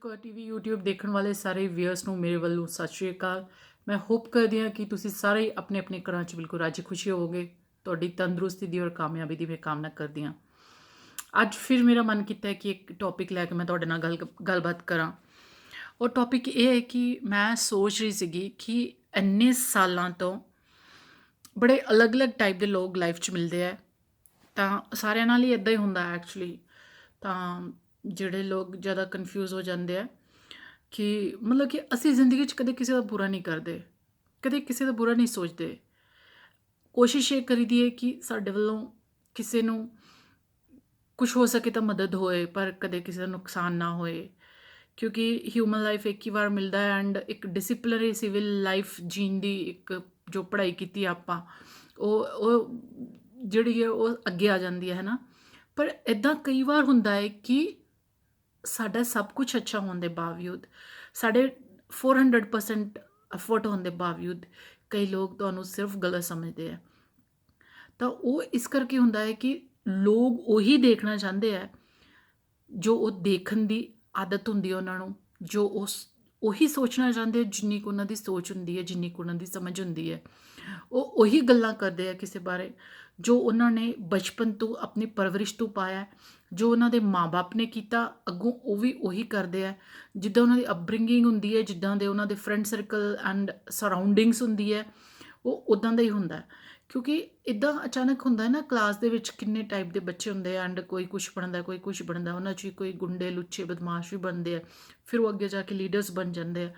ਕੋ TV, YouTube ਦੇਖਣ ਵਾਲੇ ਸਾਰੇ ਵਿਅਰਸ ਨੂੰ ਮੇਰੇ ਵੱਲੋਂ ਸਤਿ ਸ਼੍ਰੀ ਅਕਾਲ। ਮੈਂ ਹੋਪ ਕਰਦੀ ਹਾਂ ਕਿ ਤੁਸੀਂ ਸਾਰੇ ਆਪਣੇ ਆਪਣੇ ਘਰਾਂ 'ਚ ਬਿਲਕੁਲ ਰਾਜੀ ਖੁਸ਼ੀ ਹੋਵੋਗੇ। ਤੁਹਾਡੀ ਤੰਦਰੁਸਤੀ ਦੀ ਔਰ ਕਾਮਯਾਬੀ ਦੀ ਮੈਂ ਕਾਮਨਾ ਕਰਦੀ ਹਾਂ। ਅੱਜ ਫਿਰ ਮੇਰਾ ਮਨ ਕੀਤਾ ਹੈ ਕਿ ਇੱਕ ਟੌਪਿਕ ਲੈ ਕੇ ਮੈਂ ਤੁਹਾਡੇ ਨਾਲ ਗੱਲ, ਗੱਲਬਾਤ ਕਰਾਂ। ਉਹ ਟੌਪਿਕ ਇਹ ਹੈ ਕਿ ਮੈਂ ਸੋਚ ਰਹੀ ਸੀਗੀ ਕਿ ਇੰਨੇ ਸਾਲਾਂ ਤੋਂ ਬੜੇ ਅਲੱਗ-ਅਲੱਗ ਟਾਈਪ ਦੇ ਲੋਕ ਲਾਈਫ 'ਚ ਮਿਲਦੇ ਆ। ਤਾਂ ਸਾਰਿਆਂ ਨਾਲ ਹੀ ਇਦਾਂ ਹੀ ਹੁੰਦਾ ਐਕਚੁਅਲੀ ਤਾਂ ਜਿਹੜੇ ਲੋਕ ਜ਼ਿਆਦਾ ਕਨਫਿਊਜ਼ ਹੋ ਜਾਂਦੇ ਆ ਕਿ ਮਤਲਬ ਕਿ ਅਸੀਂ ਜ਼ਿੰਦਗੀ 'ਚ ਕਦੇ ਕਿਸੇ ਦਾ ਬੁਰਾ ਨਹੀਂ ਕਰਦੇ, ਕਦੇ ਕਿਸੇ ਦਾ ਬੁਰਾ ਨਹੀਂ ਸੋਚਦੇ। ਕੋਸ਼ਿਸ਼ ਇਹ ਕਰੀਦੀ ਹੈ ਕਿ ਸਾਡੇ ਵੱਲੋਂ ਕਿਸੇ ਨੂੰ ਕੁਝ ਹੋ ਸਕੇ ਤਾਂ ਮਦਦ ਹੋਏ, ਪਰ ਕਦੇ ਕਿਸੇ ਦਾ ਨੁਕਸਾਨ ਨਾ ਹੋਏ। ਕਿਉਂਕਿ ਹਿਊਮਨ ਲਾਈਫ ਇੱਕ ਹੀ ਵਾਰ ਮਿਲਦਾ ਹੈ ਐਂਡ ਇੱਕ ਡਿਸਪਲਿਨਰੀ ਸਿਵਲ ਲਾਈਫ ਜੀਣ ਦੀ ਇੱਕ ਜੋ ਪੜ੍ਹਾਈ ਕੀਤੀ ਆਪਾਂ, ਉਹ ਉਹ ਜਿਹੜੀ ਹੈ ਉਹ ਅੱਗੇ ਆ ਜਾਂਦੀ ਹੈ ਨਾ? ਪਰ ਇਦਾਂ ਕਈ ਵਾਰ ਹੁੰਦਾ ਹੈ ਕਿ ਸਾਡਾ ਸਭ ਕੁਝ ਅੱਛਾ ਹੋਣ ਦੇ ਬਾਵਜੂਦ, ਸਾਡੇ 400% ਐਫਰਟ ਹੋਣ ਦੇ ਬਾਵਜੂਦ ਕਈ ਲੋਕ ਤੁਹਾਨੂੰ ਸਿਰਫ ਗਲਤ ਸਮਝਦੇ ਆ। ਤਾਂ ਉਹ ਇਸ ਕਰਕੇ ਹੁੰਦਾ ਹੈ ਕਿ ਲੋਕ ਉਹੀ ਦੇਖਣਾ ਚਾਹੁੰਦੇ ਆ, ਜੋ ਉਹ ਦੇਖਣ ਦੀ ਆਦਤ ਹੁੰਦੀ ਹੈ ਉਹਨਾਂ ਨੂੰ, ਜੋ ਉਸ, ਉਹੀ ਸੋਚਣਾ ਚਾਹੁੰਦੇ ਜਿੰਨੀ ਕੁ ਉਹਨਾਂ ਦੀ ਸੋਚ ਹੁੰਦੀ ਹੈ, ਜਿੰਨੀ ਕੁ ਉਹਨਾਂ ਦੀ ਸਮਝ ਹੁੰਦੀ ਹੈ। ਉਹ ਉਹੀ ਗੱਲਾਂ ਕਰਦੇ ਆ ਕਿਸੇ ਬਾਰੇ। ਜੋ ਉਹਨਾਂ ਨੇ ਬਚਪਨ ਤੋਂ ਆਪਣੀ ਪਰਵਰਿਸ਼ ਤੋਂ ਪਾਇਆ ਜੋ ਉਹਨਾਂ ਦੇ ਮਾਪੇ ਨੇ ਕੀਤਾ, ਅੱਗੋਂ ਉਹ ਵੀ ਉਹੀ ਕਰਦੇ ਆ ਜਿੱਦਾਂ ਉਹਨਾਂ ਦੀ ਅਪਬ੍ਰਿੰਗਿੰਗ ਹੁੰਦੀ ਹੈ, ਜਿੱਦਾਂ ਦੇ ਉਹਨਾਂ ਦੇ ਫਰੈਂਡ ਸਰਕਲ ਐਂਡ ਸਰਾਊਂਡਿੰਗਸ ਹੁੰਦੀ ਹੈ, ਉਹ ਉਦਾਂ ਦਾ ਹੀ ਹੁੰਦਾ ਕਿਉਂਕਿ ਇਦਾਂ ਅਚਾਨਕ ਹੁੰਦਾ ਹੈ ਨਾ ਕਲਾਸ ਦੇ ਵਿੱਚ ਕਿੰਨੇ ਟਾਈਪ ਦੇ ਬੱਚੇ ਹੁੰਦੇ ਆ ਐਂਡ ਕੋਈ ਕੁਝ ਬਣਦਾ, ਕੋਈ ਕੁਝ ਬਣਦਾ, ਉਹਨਾਂ 'ਚ ਕੋਈ ਗੁੰਡੇ, ਲੁੱਚੇ, ਬਦਮਾਸ਼ ਵੀ ਬਣਦੇ ਆ, ਫਿਰ ਉਹ ਅੱਗੇ ਜਾ ਕੇ ਲੀਡਰਸ ਬਣ ਜਾਂਦੇ ਆ।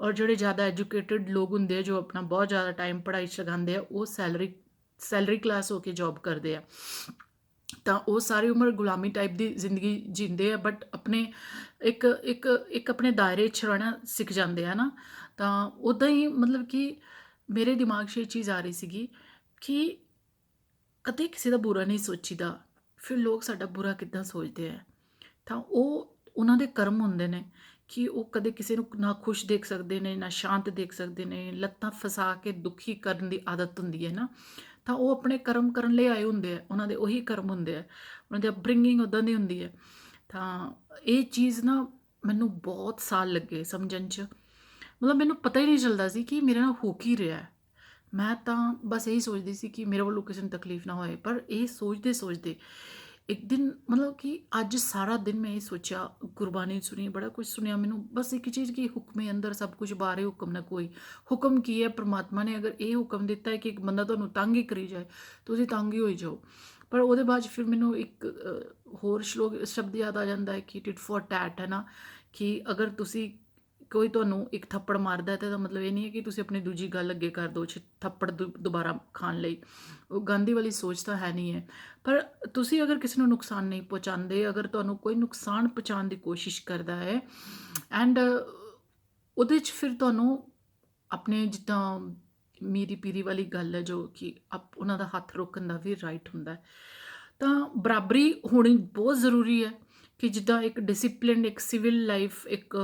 ਔਰ ਜਿਹੜੇ ਜ਼ਿਆਦਾ ਐਜੂਕੇਟਿਡ ਲੋਕ ਹੁੰਦੇ ਆ, ਜੋ ਆਪਣਾ ਬਹੁਤ ਜ਼ਿਆਦਾ ਟਾਈਮ ਪੜ੍ਹਾਈ 'ਚ ਲਗਾਉਂਦੇ ਆ, ਉਹ ਸੈਲਰੀ ਸੈਲਰੀ ਕਲਾਸ ਹੋ ਕੇ ਜੌਬ ਕਰਦੇ ਆ, ਤਾਂ ਉਹ ਸਾਰੀ ਉਮਰ ਗੁਲਾਮੀ ਟਾਈਪ ਦੀ ਜ਼ਿੰਦਗੀ ਜੀਂਦੇ ਆ ਬਟ ਆਪਣੇ ਇੱਕ ਇੱਕ ਇੱਕ ਆਪਣੇ ਦਾਇਰੇ 'ਚ ਰਹਿਣਾ ਸਿੱਖ ਜਾਂਦੇ ਆ ਨਾ। ਤਾਂ ਉਦਾਂ ਹੀ ਮਤਲਬ ਕਿ ਮੇਰੇ ਦਿਮਾਗ 'ਚ ਇਹ ਚੀਜ਼ ਆ ਰਹੀ ਸੀਗੀ ਕਿ ਕਦੇ ਕਿਸੇ ਦਾ ਬੁਰਾ ਨਹੀਂ ਸੋਚੀਦਾ, ਫਿਰ ਲੋਕ ਸਾਡਾ ਬੁਰਾ ਕਿੱਦਾਂ ਸੋਚਦੇ ਆ। ਤਾਂ ਉਹ, ਉਹਨਾਂ ਦੇ ਕਰਮ ਹੁੰਦੇ ਨੇ ਕਿ ਉਹ ਕਦੇ ਕਿਸੇ ਨੂੰ ਨਾ ਖੁਸ਼ ਦੇਖ ਸਕਦੇ ਨੇ, ਨਾ ਸ਼ਾਂਤ ਦੇਖ ਸਕਦੇ ਨੇ, ਲੱਤਾਂ ਫਸਾ ਕੇ ਦੁਖੀ ਕਰਨ ਦੀ ਆਦਤ ਹੁੰਦੀ ਹੈ ਨਾ। ਤਾਂ ਉਹ ਆਪਣੇ ਕਰਮ ਕਰਨ ਲਈ ਆਏ ਹੁੰਦੇ ਆ, ਉਹਨਾਂ ਦੇ ਉਹੀ ਕਰਮ ਹੁੰਦੇ ਆ, ਉਹਨਾਂ ਦੀ ਅਪਬ੍ਰਿੰਗਿੰਗ ਉਦਾਂ ਦੀ ਹੁੰਦੀ ਹੈ। ਤਾਂ ਇਹ ਚੀਜ਼ ਨਾ ਮੈਨੂੰ ਬਹੁਤ ਸਾਲ ਲੱਗੇ ਸਮਝਣ 'ਚ। ਮਤਲਬ ਮੈਨੂੰ ਪਤਾ ਹੀ ਨਹੀਂ ਚੱਲਦਾ ਸੀ ਕਿ ਮੇਰੇ ਨਾਲ ਹੋ ਕੀ ਰਿਹਾ ਮੈਂ ਤਾਂ ਬਸ ਇਹੀ ਸੋਚਦੀ ਸੀ ਕਿ ਮੇਰੇ ਵੱਲੋਂ ਕਿਸੇ ਨੂੰ ਤਕਲੀਫ ਨਾ ਹੋਏ, ਪਰ ਇਹ ਸੋਚਦੇ ਸੋਚਦੇ ਇੱਕ ਦਿਨ ਮਤਲਬ ਕਿ ਅੱਜ ਸਾਰਾ ਦਿਨ ਮੈਂ ਇਹ ਸੋਚਿਆ, ਗੁਰਬਾਣੀ ਸੁਣੀ, ਬੜਾ ਕੁਝ ਸੁਣਿਆ, ਮੈਨੂੰ ਬਸ ਇੱਕ ਚੀਜ਼ ਕਿ ਹੁਕਮੇ ਅੰਦਰ ਸਭ ਕੁਝ ਬਾਰੇ ਹੁਕਮ ਨਾ ਕੋਈ। ਹੁਕਮ ਕੀ ਹੈ? ਪ੍ਰਮਾਤਮਾ ਨੇ ਅਗਰ ਇਹ ਹੁਕਮ ਦਿੱਤਾ ਹੈ ਕਿ ਇੱਕ ਬੰਦਾ ਤੁਹਾਨੂੰ ਤੰਗ ਹੀ ਕਰੀ ਜਾਏ, ਤੁਸੀਂ ਤੰਗ ਹੀ ਹੋਈ ਜਾਓ। ਪਰ ਉਹਦੇ ਬਾਅਦ 'ਚ ਫਿਰ ਮੈਨੂੰ ਇੱਕ ਹੋਰ ਸ਼ਲੋਕ, ਸ਼ਬਦ ਯਾਦ ਆ ਜਾਂਦਾ ਹੈ ਕਿ ਟਿਟ ਫॉर ਟੈਟ ਹੈ ਨਾ, ਕਿ ਅਗਰ ਤੁਸੀਂ ਕੋਈ ਤੁਹਾਨੂੰ ਇੱਕ ਥੱਪੜ ਮਾਰਦਾ ਤਾਂ ਇਹਦਾ ਮਤਲਬ ਇਹ ਨਹੀਂ ਹੈ ਕਿ ਤੁਸੀਂ ਆਪਣੀ ਦੂਜੀ ਗੱਲ ਅੱਗੇ ਕਰ ਦਿਓ, ਛੇ ਥੱਪੜ ਦੁ- ਦੁਬਾਰਾ ਖਾਣ ਲਈ। ਉਹ ਗਾਂਧੀ ਵਾਲੀ ਸੋਚ ਤਾਂ ਹੈ ਨਹੀਂ ਹੈ। ਪਰ ਤੁਸੀਂ ਅਗਰ ਕਿਸੇ ਨੂੰ ਨੁਕਸਾਨ ਨਹੀਂ ਪਹੁੰਚਾਉਂਦੇ, ਅਗਰ ਤੁਹਾਨੂੰ ਕੋਈ ਨੁਕਸਾਨ ਪਹੁੰਚਾਉਣ ਦੀ ਕੋਸ਼ਿਸ਼ ਕਰਦਾ ਹੈ, ਐਂਡ ਉਹਦੇ 'ਚ ਫਿਰ ਤੁਹਾਨੂੰ ਆਪਣੇ ਜਿੱਦਾਂ ਮੀਰੀ ਪੀਰੀ ਵਾਲੀ ਗੱਲ ਹੈ ਜੋ ਕਿ ਆਪ, ਉਹਨਾਂ ਦਾ ਹੱਥ ਰੋਕਣ ਦਾ ਵੀ ਰਾਈਟ ਹੁੰਦਾ ਹੈ। ਤਾਂ ਬਰਾਬਰੀ ਹੋਣੀ ਬਹੁਤ ਜ਼ਰੂਰੀ ਹੈ। ਕਿ ਜਿੱਦਾਂ ਇੱਕ ਡਿਸਪਲਿਨ ਇੱਕ ਸਿਵਲ ਲਾਈਫ ਇੱਕ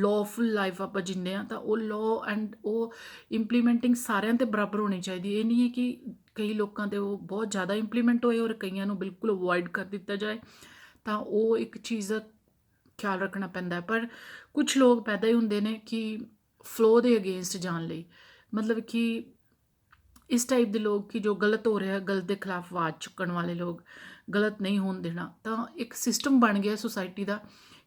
ਲਾਫੁਲ ਲਾਈਫ ਆਪਾਂ ਜਿੰਦੇ ਆ, ਤਾਂ ਉਹ ਲਾਅ ਐਂਡ ਉਹ ਇੰਪਲੀਮੈਂਟਿੰਗ ਸਾਰਿਆਂ ਤੇ ਬਰਾਬਰ ਹੋਣੀ ਚਾਹੀਦੀ ਇਹ ਨਹੀਂ ਹੈ ਕਿ ਕਈ ਲੋਕਾਂ ਤੇ ਉਹ ਬਹੁਤ ਜ਼ਿਆਦਾ ਇੰਪਲੀਮੈਂਟ ਹੋਏ ਔਰ ਕਈਆਂ ਨੂੰ ਬਿਲਕੁਲ ਅਵੋਇਡ ਕਰ ਦਿੱਤਾ ਜਾਏ, ਤਾਂ ਉਹ ਇੱਕ ਚੀਜ਼ ਦਾ ਖਿਆਲ ਰੱਖਣਾ ਪੈਂਦਾ ਹੈ। ਪਰ ਕੁਝ ਲੋਕ ਪੈਦਾ ਹੀ ਹੁੰਦੇ ਨੇ ਕਿ ਫਲੋ ਦੇ ਅਗੇਂਸਟ ਜਾਣ ਲਈ। ਮਤਲਬ ਕਿ ਇਸ ਟਾਈਪ ਦੇ ਲੋਕ ਕਿ ਜੋ ਗਲਤ ਹੋ ਰਿਹਾ ਗਲਤ ਦੇ ਖਿਲਾਫ ਆਵਾਜ਼ ਚੁੱਕਣ ਵਾਲੇ ਲੋਕ ਗਲਤ ਨਹੀਂ ਹੋਣ ਦੇਣਾ। ਤਾਂ ਇੱਕ ਸਿਸਟਮ ਬਣ ਗਿਆ ਸੋਸਾਇਟੀ ਦਾ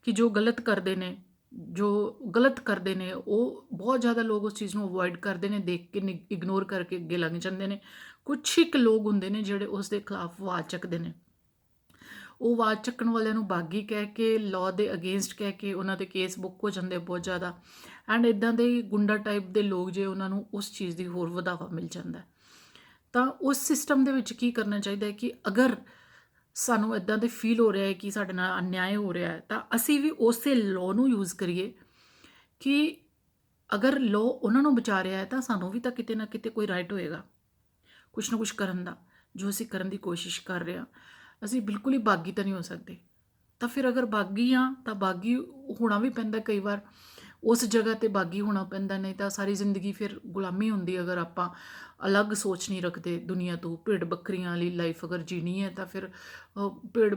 ਕਿ ਜੋ ਗਲਤ ਕਰਦੇ ਨੇ, ਜੋ ਗਲਤ ਕਰਦੇ ਨੇ, ਉਹ ਬਹੁਤ ਜ਼ਿਆਦਾ ਲੋਕ ਉਸ ਚੀਜ਼ ਨੂੰ ਅਵੋਇਡ ਕਰਦੇ ਨੇ, ਦੇਖ ਕੇ ਇਗਨੋਰ ਕਰਕੇ ਅੱਗੇ ਲੰਘ ਜਾਂਦੇ ਨੇ। ਕੁਝ ਇੱਕ ਲੋਕ ਹੁੰਦੇ ਨੇ ਜਿਹੜੇ ਉਸ ਦੇ ਖਿਲਾਫ ਆਵਾਜ਼ ਚੱਕਦੇ ਨੇ। ਉਹ ਆਵਾਜ਼ ਚੱਕਣ ਵਾਲਿਆਂ ਨੂੰ ਬਾਗੀ ਕਹਿ ਕੇ ਲਾਅ ਦੇ ਅਗੇਂਸਟ ਕਹਿ ਕੇ ਉਹਨਾਂ ਦੇ ਕੇਸ ਬੁੱਕ ਹੋ ਜਾਂਦੇ ਬਹੁਤ ਜ਼ਿਆਦਾ। ਐਂਡ ਇਦਾਂ ਦੇ ਗੁੰਡਾ ਟਾਈਪ ਦੇ ਲੋਕ ਜੇ ਉਹਨਾਂ ਨੂੰ ਉਸ ਚੀਜ਼ ਦੀ ਹੋਰ ਵਧਾਵਾ ਮਿਲ ਜਾਂਦਾ ਤਾਂ ਉਸ ਸਿਸਟਮ ਦੇ ਵਿੱਚ ਕੀ ਕਰਨਾ ਚਾਹੀਦਾ ਹੈ ਕਿ ਅਗਰ ਸਾਨੂੰ ਇਦਾਂ ਦੇ ਫੀਲ ਹੋ ਰਿਹਾ ਹੈ ਕਿ ਸਾਡੇ ਨਾਲ ਅਨਿਆਏ ਹੋ ਰਿਹਾ ਹੈ, ਤਾਂ ਅਸੀਂ ਵੀ ਉਸੇ ਲਾਅ ਨੂੰ ਯੂਜ਼ ਕਰੀਏ ਕਿ ਅਗਰ ਲਾਅ ਉਹਨਾਂ ਨੂੰ ਬਚਾ ਰਿਹਾ ਹੈ, ਤਾਂ ਸਾਨੂੰ ਵੀ ਤਾਂ ਕਿਤੇ ਨਾ ਕਿਤੇ ਕੋਈ ਰਾਈਟ ਹੋਏਗਾ। ਕੁਛ ਨਾ ਕੁਛ ਕਰਨ ਦਾ, ਜੋ ਅਸੀਂ ਕਰਨ ਦੀ ਕੋਸ਼ਿਸ਼ ਕਰ ਰਹੇ ਹਾਂ। ਅਸੀਂ ਬਿਲਕੁਲ ਹੀ ਬਾਗੀ ਤਾਂ ਨਹੀਂ ਹੋ ਸਕਦੇ। ਤਾਂ ਫਿਰ ਅਗਰ ਬਾਗੀ ਆ ਤਾਂ ਬਾਗੀ ਹੋਣਾ ਵੀ ਪੈਂਦਾ ਕਈ ਵਾਰ। ਉਸ ਜਗ੍ਹਾ ਤੇ ਬਾਗੀ ਹੋਣਾ ਪੈਂਦਾ ਨਹੀਂ ਤਾਂ ਸਾਰੀ ਜ਼ਿੰਦਗੀ ਫਿਰ ਗੁਲਾਮੀ ਹੁੰਦੀ ਅਗਰ ਆਪਾਂ ਅਲੱਗ ਸੋਚ ਨਹੀਂ ਰੱਖਦੇ ਦੁਨੀਆ ਤੋਂ ਭੇਡ ਬੱਕਰੀਆਂ ਵਾਲੀ ਲਾਈਫ ਅਗਰ ਜੀਣੀ ਹੈ ਤਾਂ ਫਿਰ ਅਹ, ਭੇਡ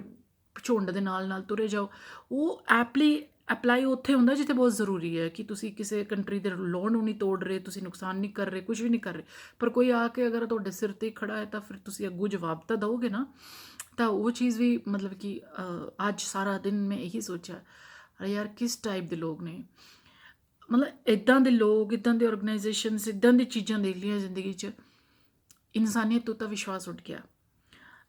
ਝੁੰਡ ਦੇ ਨਾਲ ਨਾਲ ਤੁਰੇ ਜਾਓ। ਉਹ ਐਪਲੀ ਅਪਲਾਈ ਉੱਥੇ ਹੁੰਦਾ ਜਿੱਥੇ ਬਹੁਤ ਜ਼ਰੂਰੀ ਹੈ ਕਿ ਤੁਸੀਂ ਕਿਸੇ ਕੰਟਰੀ ਦੇ ਲੋਨ ਨੂੰ ਨਹੀਂ ਤੋੜ ਰਹੇ ਤੁਸੀਂ ਨੁਕਸਾਨ ਨਹੀਂ ਕਰ ਰਹੇ ਕੁਝ ਵੀ ਨਹੀਂ ਕਰ ਰਹੇ। ਪਰ ਕੋਈ ਆ ਕੇ ਅਗਰ ਤੁਹਾਡੇ ਸਿਰ ਤੇ ਖੜਾ ਹੈ ਤਾਂ ਫਿਰ ਤੁਸੀਂ ਅੱਗੂ ਜਵਾਬ ਤਾਂ ਦਿਓਗੇ ਨਾ। ਤਾਂ ਉਹ ਚੀਜ਼ ਵੀ ਮਤਲਬ ਕਿ ਅੱਜ ਸਾਰਾ ਦਿਨ ਮੈਂ ਇਹੀ ਸੋਚਿਆ ਅਰੇ ਯਾਰ ਕਿਸ ਟਾਈਪ ਦੇ ਲੋਕ ਨੇ ਮਤਲਬ ਇਦਾਂ ਦੇ ਲੋਕ ਇਦਾਂ ਦੇ ਆਰਗੇਨਾਈਜੇਸ਼ਨਸ ਇਦਾਂ ਦੀ ਚੀਜ਼ਾਂ ਦੇਖ ਲਈਆਂ ਜ਼ਿੰਦਗੀ 'ਚ ਇਨਸਾਨੀਅਤ ਤੋਂ ਤਾਂ ਵਿਸ਼ਵਾਸ ਉੱਠ ਗਿਆ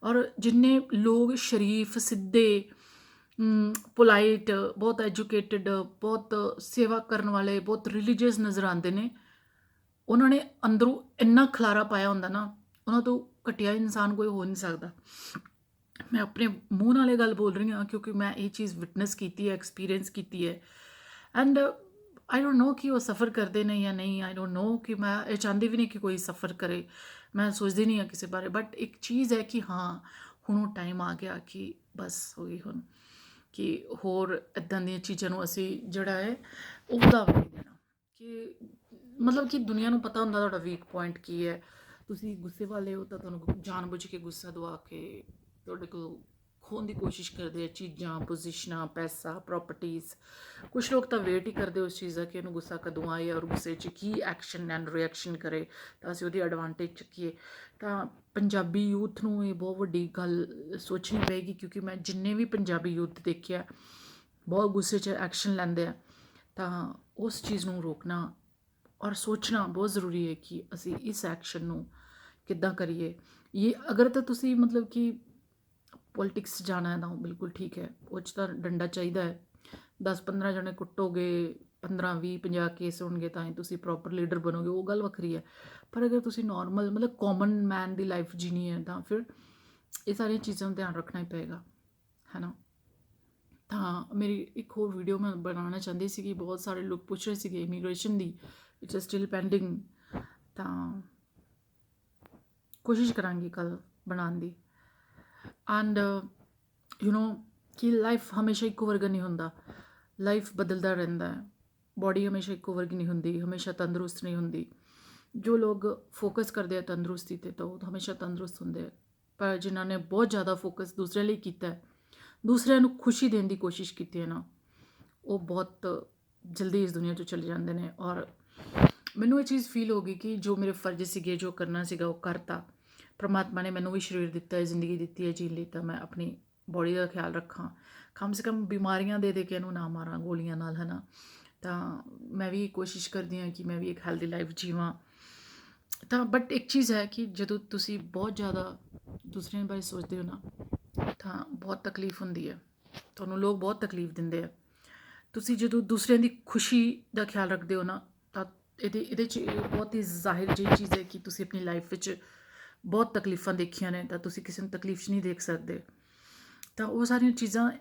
ਔਰ ਜਿੰਨੇ ਲੋਕ ਸ਼ਰੀਫ ਸਿੱਧੇ ਪੋਲਾਈਟ ਬਹੁਤ ਐਜੂਕੇਟਿਡ ਬਹੁਤ ਸੇਵਾ ਕਰਨ ਵਾਲੇ ਬਹੁਤ ਰਿਲੀਜੀਅਸ ਨਜ਼ਰ ਆਉਂਦੇ ਨੇ ਉਹਨਾਂ ਨੇ ਅੰਦਰੋਂ ਇੰਨਾ ਖਲਾਰਾ ਪਾਇਆ ਹੁੰਦਾ ਨਾ ਉਹਨਾਂ ਤੋਂ ਘਟਿਆ ਇਨਸਾਨ ਕੋਈ ਹੋ ਨਹੀਂ ਸਕਦਾ ਮੈਂ ਆਪਣੇ ਮੂੰਹ ਨਾਲ ਇਹ ਗੱਲ ਬੋਲ ਰਹੀ ਹਾਂ ਕਿਉਂਕਿ ਮੈਂ ਇਹ ਚੀਜ਼ ਵਿਟਨੈਸ ਕੀਤੀ ਹੈ ਐਕਸਪੀਰੀਅੰਸ ਕੀਤੀ ਹੈ। ਐਂਡ ਆਈ ਡੋਨਟ ਨੋ ਕਿ ਉਹ ਸਫਰ ਕਰਦੇ ਨੇ ਜਾਂ ਨਹੀਂ ਆਈ ਡੋਨਟ ਨੋ ਕਿ ਮੈਂ ਇਹ ਚਾਹੁੰਦੀ ਵੀ ਨਹੀਂ ਕਿ ਕੋਈ ਸਫਰ ਕਰੇ। ਮੈਂ ਸੋਚਦੀ ਨਹੀਂ ਹਾਂ ਕਿਸੇ ਬਾਰੇ ਬਟ ਇੱਕ ਚੀਜ਼ ਹੈ ਕਿ ਹਾਂ, ਹੁਣ ਉਹ ਟਾਈਮ ਆ ਗਿਆ ਕਿ ਬਸ ਹੋ ਗਈ ਹੁਣ ਕਿ ਹੋਰ ਇਦਾਂ ਦੀਆਂ ਚੀਜ਼ਾਂ ਨੂੰ ਅਸੀਂ ਜਿਹੜਾ ਹੈ, ਉਹ ਵਧਾਵਾ ਦੇਣਾ। ਕਿ ਮਤਲਬ ਕਿ ਦੁਨੀਆ ਨੂੰ ਪਤਾ ਹੁੰਦਾ ਤੁਹਾਡਾ ਵੀਕ ਪੁਆਇੰਟ ਕੀ ਹੈ। ਤੁਸੀਂ ਗੁੱਸੇ ਵਾਲੇ ਹੋ ਤਾਂ ਤੁਹਾਨੂੰ ਜਾਣਬੁੱਝ ਕੇ ਗੁੱਸਾ ਦਵਾ ਕੇ ਤੁਹਾਡੇ ਕੋਲ ਖੋਣ ਦੀ ਕੋਸ਼ਿਸ਼ ਕਰਦੇ ਆ, ਚੀਜ਼ਾਂ ਪੋਜੀਸ਼ਨਾਂ ਪੈਸਾ ਪ੍ਰਾਪਰਟੀਆਂ ਕੁਝ ਲੋਕ ਤਾਂ ਵੇਟ ਹੀ ਕਰਦੇ ਉਸ ਚੀਜ਼ ਦਾ ਕਿ ਇਹਨੂੰ ਗੁੱਸਾ ਕਦੋਂ ਆਏ ਔਰ ਗੁੱਸੇ 'ਚ ਕੀ ਐਕਸ਼ਨ ਐਂਡ ਰਿਐਕਸ਼ਨ ਕਰੇ, ਤਾਂ ਅਸੀਂ ਉਹਦੀ ਐਡਵਾਂਟੇਜ ਚੱਕੀਏ। ਤਾਂ ਪੰਜਾਬੀ ਯੂਥ ਨੂੰ ਇਹ ਬਹੁਤ ਵੱਡੀ ਗੱਲ ਸੋਚਣੀ ਪਏਗੀ ਕਿਉਂਕਿ ਮੈਂ ਜਿੰਨੇ ਵੀ ਪੰਜਾਬੀ ਯੂਥ ਦੇਖਿਆ, ਬਹੁਤ ਗੁੱਸੇ 'ਚ ਐਕਸ਼ਨ ਲੈਂਦੇ ਆ, ਤਾਂ ਉਸ ਚੀਜ਼ ਨੂੰ ਰੋਕਣਾ ਔਰ ਸੋਚਣਾ ਬਹੁਤ ਜ਼ਰੂਰੀ ਹੈ ਕਿ ਅਸੀਂ ਇਸ ਐਕਸ਼ਨ ਨੂੰ ਕਿੱਦਾਂ ਕਰੀਏ। ਇਹ ਅਗਰ ਤਾਂ ਤੁਸੀਂ ਮਤਲਬ ਕਿ ਪੋਲਿਟਿਕਸ ਜਾਣਾ ਹੈ ਤਾਂ ਉਹ ਬਿਲਕੁਲ ਠੀਕ ਹੈ। ਉਹ 'ਚ ਤਾਂ ਡੰਡਾ ਚਾਹੀਦਾ ਹੈ। 10-15 ਜਣੇ ਕੁੱਟੋਗੇ 15 20 50 ਕੇਸ ਹੋਣਗੇ ਤਾਂ ਹੀ ਤੁਸੀਂ ਪ੍ਰੋਪਰ ਲੀਡਰ ਬਣੋਗੇ। ਉਹ ਗੱਲ ਵੱਖਰੀ ਹੈ। ਪਰ ਅਗਰ ਤੁਸੀਂ ਨਾਰਮਲ ਮਤਲਬ ਕਾਮਨ ਮੈਨ ਦੀ ਲਾਈਫ ਜੀਣੀ ਹੈ ਤਾਂ ਫਿਰ ਇਹ ਸਾਰੀਆਂ ਚੀਜ਼ਾਂ ਦਾ ਧਿਆਨ ਰੱਖਣਾ ਹੀ ਪਏਗਾ। ਹੈ ਨਾ ਤਾਂ ਮੇਰੀ ਇੱਕ ਹੋਰ ਵੀਡੀਓ ਮੈਂ ਬਣਾਉਣਾ ਚਾਹੁੰਦੀ ਸੀ ਕਿ ਬਹੁਤ ਸਾਰੇ ਲੋਕ ਪੁੱਛ ਰਹੇ ਸੀਗੇ ਇਮੀਗ੍ਰੇਸ਼ਨ ਦੀ ਇਟਸ ਸਟਿਲ ਪੈਂਡਿੰਗ ਤਾਂ ਕੋਸ਼ਿਸ਼ ਕਰਾਂਗੀ ਕੱਲ ਬਣਾਉਣ ਦੀ। ਐਂਡ ਯੂ نو ਕਿ ਲਾਈਫ ਹਮੇਸ਼ਾ ਇੱਕੋ ਵਰਗਾ ਨਹੀਂ ਹੁੰਦਾ ਲਾਈਫ ਬਦਲਦਾ ਰਹਿੰਦਾ ਹੈ ਬਾਡੀ ਹਮੇਸ਼ਾ ਇੱਕੋ ਵਰਗੀ ਨਹੀਂ ਹੁੰਦੀ ਹਮੇਸ਼ਾ ਤੰਦਰੁਸਤ ਨਹੀਂ ਹੁੰਦੀ ਜੋ ਲੋਕ ਫੋਕਸ ਕਰਦੇ ਆ ਤੰਦਰੁਸਤੀ ਤੇ ਤਾਂ ਉਹ ਹਮੇਸ਼ਾ ਤੰਦਰੁਸਤ ਹੁੰਦੇ ਆ ਪਰ ਜਿਨ੍ਹਾਂ ਨੇ ਬਹੁਤ ਜ਼ਿਆਦਾ ਫੋਕਸ ਦੂਸਰੇ ਲਈ ਕੀਤਾ ਦੂਸਰਿਆਂ ਨੂੰ ਖੁਸ਼ੀ ਦੇਣ ਦੀ ਕੋਸ਼ਿਸ਼ ਕੀਤੀ ਹੈ ਨਾ ਉਹ ਬਹੁਤ ਜਲਦੀ ਇਸ ਦੁਨੀਆ ਤੋਂ ਚਲੇ ਜਾਂਦੇ ਨੇ ਔਰ ਮੈਨੂੰ ਇਹ ਚੀਜ਼ ਫੀਲ ਹੋ ਗਈ ਕਿ ਜੋ ਮੇਰੇ ਫਰਜ਼ ਸੀਗੇ ਜੋ ਕਰਨਾ ਸੀਗਾ ਉਹ ਕਰਤਾ ਪ੍ਰਮਾਤਮਾ ਨੇ ਮੈਨੂੰ ਵੀ ਸਰੀਰ ਦਿੱਤਾ ਹੈ ਜ਼ਿੰਦਗੀ ਦਿੱਤੀ ਹੈ ਜੀਣ ਲਈ, ਤਾਂ ਮੈਂ ਆਪਣੀ ਬੋਡੀ ਦਾ ਖਿਆਲ ਰੱਖਾਂ। ਕਮ ਸੇ ਕਮ ਬਿਮਾਰੀਆਂ ਦੇ ਦੇ ਕੇ ਇਹਨੂੰ ਨਾ ਮਾਰਾਂ ਗੋਲੀਆਂ ਨਾਲ, ਹਨਾ? ਤਾਂ ਮੈਂ ਵੀ ਕੋਸ਼ਿਸ਼ ਕਰਦੀ ਹਾਂ ਕਿ ਮੈਂ ਵੀ ਇੱਕ ਹੈਲਦੀ ਲਾਈਫ ਜੀਵਾਂ। ਤਾਂ ਬਟ ਇੱਕ ਚੀਜ਼ ਹੈ ਕਿ ਜਦੋਂ ਤੁਸੀਂ ਬਹੁਤ ਜ਼ਿਆਦਾ ਦੂਸਰਿਆਂ ਬਾਰੇ ਸੋਚਦੇ ਹੋ ਨਾ, ਤਾਂ ਬਹੁਤ ਤਕਲੀਫ ਹੁੰਦੀ ਹੈ। ਤੁਹਾਨੂੰ ਲੋਕ ਬਹੁਤ ਤਕਲੀਫ ਦਿੰਦੇ ਆ। ਤੁਸੀਂ ਜਦੋਂ ਦੂਸਰਿਆਂ ਦੀ ਖੁਸ਼ੀ ਦਾ ਖਿਆਲ ਰੱਖਦੇ ਹੋ ਨਾ, ਤਾਂ ਇਹਦੇ ਇਹਦੇ 'ਚ ਇਹ ਬਹੁਤ ਹੀ ਜ਼ਾਹਿਰ ਜਿਹੀ ਚੀਜ਼ ਹੈ ਕਿ ਤੁਸੀਂ ਆਪਣੀ ਲਾਈਫ ਵਿੱਚ ਬਹੁਤ ਤਕਲੀਫਾਂ ਦੇਖੀਆਂ ਨੇ, ਤਾਂ ਤੁਸੀਂ ਕਿਸੇ ਨੂੰ ਤਕਲੀਫ 'ਚ ਨਹੀਂ ਦੇਖ ਸਕਦੇ। ਤਾਂ ਉਹ ਸਾਰੀਆਂ ਚੀਜ਼ਾਂ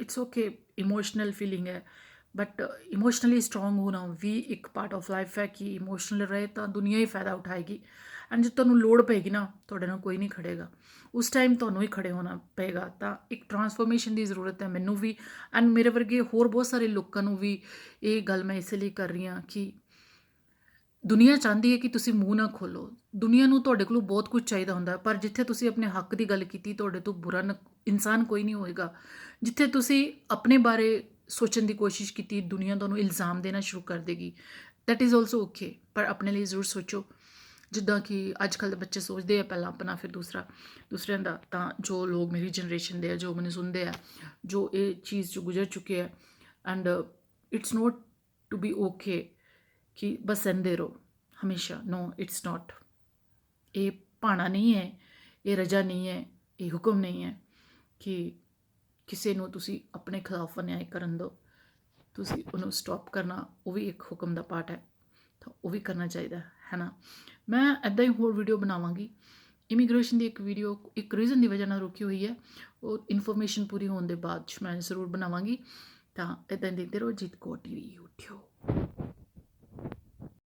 ਇਟਸ ਓਕੇ ਇਮੋਸ਼ਨਲ ਫੀਲਿੰਗ ਹੈ ਬਟ ਇਮੋਸ਼ਨਲੀ ਸਟਰੋਂਗ ਹੋਣਾ ਵੀ ਇੱਕ ਪਾਰਟ ਆਫ ਲਾਈਫ ਹੈ ਕਿ ਇਮੋਸ਼ਨਲ ਰਹੇ ਤਾਂ ਦੁਨੀਆ ਹੀ ਫਾਇਦਾ ਉਠਾਏਗੀ। ਐਂਡ ਜੇ ਤੁਹਾਨੂੰ ਲੋੜ ਪਏਗੀ ਨਾ, ਤੁਹਾਡੇ ਨਾਲ ਕੋਈ ਨਹੀਂ ਖੜੇਗਾ। ਉਸ ਟਾਈਮ ਤੁਹਾਨੂੰ ਹੀ ਖੜੇ ਹੋਣਾ ਪਏਗਾ, ਤਾਂ ਇੱਕ ਟਰਾਂਸਫਰਮੇਸ਼ਨ ਦੀ ਜ਼ਰੂਰਤ ਹੈ ਮੈਨੂੰ ਵੀ। ਐਂਡ ਮੇਰੇ ਵਰਗੇ ਹੋਰ ਬਹੁਤ ਸਾਰੇ ਲੋਕਾਂ ਨੂੰ ਵੀ ਇਹ ਗੱਲ ਮੈਂ ਇਸ ਲਈ ਕਰ ਰਹੀ ਹਾਂ ਕਿ ਦੁਨੀਆ ਚਾਹੁੰਦੀ ਹੈ ਕਿ ਤੁਸੀਂ ਮੂੰਹ ਨਾ ਖੋਲੋ। ਦੁਨੀਆ ਨੂੰ ਤੁਹਾਡੇ ਕੋਲੋਂ ਬਹੁਤ ਕੁਝ ਚਾਹੀਦਾ ਹੁੰਦਾ, ਪਰ ਜਿੱਥੇ ਤੁਸੀਂ ਆਪਣੇ ਹੱਕ ਦੀ ਗੱਲ ਕੀਤੀ, ਤੁਹਾਡੇ ਤੋਂ ਬੁਰਾ ਨ- ਇਨਸਾਨ ਕੋਈ ਨਹੀਂ ਹੋਏਗਾ। ਜਿੱਥੇ ਤੁਸੀਂ ਆਪਣੇ ਬਾਰੇ ਸੋਚਣ ਦੀ ਕੋਸ਼ਿਸ਼ ਕੀਤੀ, ਦੁਨੀਆ ਤੁਹਾਨੂੰ ਇਲਜ਼ਾਮ ਦੇਣਾ ਸ਼ੁਰੂ ਕਰ ਦੇਗੀ। ਦੈਟ ਇਜ਼ ਆਲਸੋ ਓਕੇ ਪਰ ਆਪਣੇ ਲਈ ਜ਼ਰੂਰ ਸੋਚੋ। ਜਿੱਦਾਂ ਕਿ ਅੱਜ ਕੱਲ੍ਹ ਦੇ ਬੱਚੇ ਸੋਚਦੇ ਆ ਪਹਿਲਾਂ ਆਪਣਾ, ਫਿਰ ਦੂਸਰਾ, ਦੂਸਰਿਆਂ ਦਾ। ਤਾਂ ਜੋ ਲੋਕ ਮੇਰੀ ਜਨਰੇਸ਼ਨ ਦੇ ਆ, ਜੋ ਮੈਨੂੰ ਸੁਣਦੇ ਆ, ਜੋ ਇਹ ਚੀਜ਼ 'ਚ ਗੁਜ਼ਰ ਚੁੱਕੇ ਆ and it's not to be okay ਕਿ ਬਸ ਸਹਿੰਦੇ ਰਹੋ, ਹਮੇਸ਼ਾ ਨੋ ਇਟਸ ਨਾਟ ਇਹ ਭਾਣਾ ਨਹੀਂ ਹੈ, ਇਹ ਰਜਾ ਨਹੀਂ ਹੈ, ਇਹ ਹੁਕਮ ਨਹੀਂ ਹੈ ਕਿ ਕਿਸੇ ਨੂੰ ਤੁਸੀਂ ਆਪਣੇ ਖਿਲਾਫ ਅਨਿਆਏ ਕਰਨ ਦਿਓ। ਤੁਸੀਂ ਉਹਨੂੰ ਸਟਾਪ ਕਰਨਾ, ਉਹ ਵੀ ਇੱਕ ਹੁਕਮ ਦਾ ਪਾਰਟ ਹੈ, ਤਾਂ ਉਹ ਵੀ ਕਰਨਾ ਚਾਹੀਦਾ ਹੈ ਨਾ? ਮੈਂ ਐਦਾਂ ਹੀ ਹੋਰ ਵੀਡੀਓ ਬਣਾਵਾਂਗੀ। ਇਮੀਗ੍ਰੇਸ਼ਨ ਦੀ ਇੱਕ ਵੀਡੀਓ ਇੱਕ ਰੀਜ਼ਨ ਦੀ ਵਜ੍ਹਾ ਨਾਲ ਰੁਕੀ ਹੋਈ ਹੈ। ਉਹ ਇਨਫੋਰਮੇਸ਼ਨ ਪੂਰੀ ਹੋਣ ਦੇ ਬਾਅਦ 'ਚ ਮੈਂ ਜ਼ਰੂਰ ਬਣਾਵਾਂਗੀ। ਤਾਂ ਇਦਾਂ ਦੇਖਦੇ ਰਹੋ ਜੀਤ ਕੋ ਟੀਵੀ YouTube